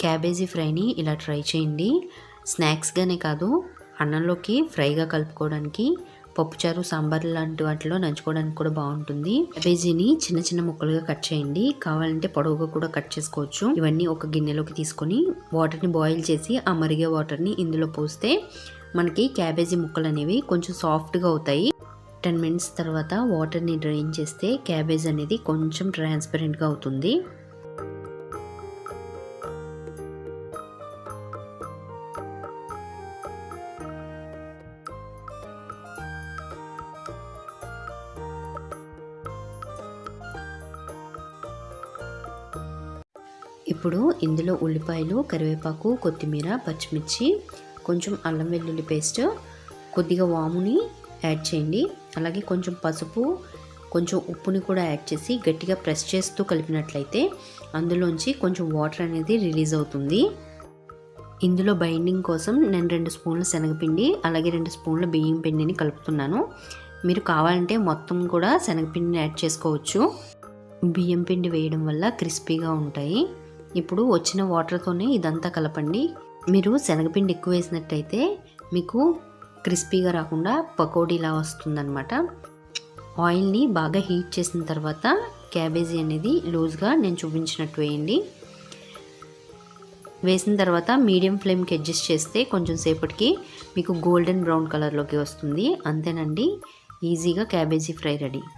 Cabbage ఫ్రైని ఇలా try చేయండి. స్నాక్స్గానే కాదు అన్నంలోకి ఫ్రైగా కలుపుకోవడానికి పప్పుచారు సాంబార్ లాంటి వాటిలో నంచుకోవడానికి కూడా బాగుంటుంది. క్యాబేజీని చిన్న చిన్న ముక్కలుగా కట్ చేయండి. కావాలంటే పొడవుగా కూడా కట్ చేసుకోవచ్చు. ఇవన్నీ ఒక గిన్నెలోకి తీసుకొని వాటర్ని బాయిల్ చేసి ఆ మరిగే వాటర్ని ఇందులో పోస్తే మనకి క్యాబేజీ ముక్కలు అనేవి కొంచెం సాఫ్ట్గా అవుతాయి. టెన్ మినిట్స్ తర్వాత వాటర్ని డ్రైన్ చేస్తే క్యాబేజ్ అనేది కొంచెం ట్రాన్స్పరెంట్గా అవుతుంది. ఇప్పుడు ఇందులో ఉల్లిపాయలు కరివేపాకు కొత్తిమీర పచ్చిమిర్చి కొంచెం అల్లం వెల్లుల్లి పేస్ట్ కొద్దిగా వాముని యాడ్ చేయండి. అలాగే కొంచెం పసుపు కొంచెం ఉప్పుని కూడా యాడ్ చేసి గట్టిగా ప్రెస్ చేస్తూ కలిపినట్లయితే అందులోంచి కొంచెం వాటర్ అనేది రిలీజ్ అవుతుంది. ఇందులో బైండింగ్ కోసం నేను రెండు స్పూన్ల శనగపిండి అలాగే రెండు స్పూన్ల బియ్యం పిండిని కలుపుతున్నాను. మీరు కావాలంటే మొత్తం కూడా శనగపిండిని యాడ్ చేసుకోవచ్చు. బియ్యం పిండి వేయడం వల్ల క్రిస్పీగా ఉంటాయి. ఇప్పుడు వచ్చిన వాటర్తోనే ఇదంతా కలపండి. మీరు శనగపిండి ఎక్కువ వేసినట్టయితే మీకు క్రిస్పీగా రాకుండా పకోడీలా వస్తుందన్నమాట. ఆయిల్ని బాగా హీట్ చేసిన తర్వాత క్యాబేజీ అనేది లూజ్గా నేను చూపించినట్టు వేయండి. వేసిన తర్వాత మీడియం ఫ్లేమ్కి అడ్జస్ట్ చేస్తే కొంచెం సేపటికి మీకు గోల్డెన్ బ్రౌన్ కలర్లోకి వస్తుంది. అంతేనండి ఈజీగా క్యాబేజీ ఫ్రై రెడీ.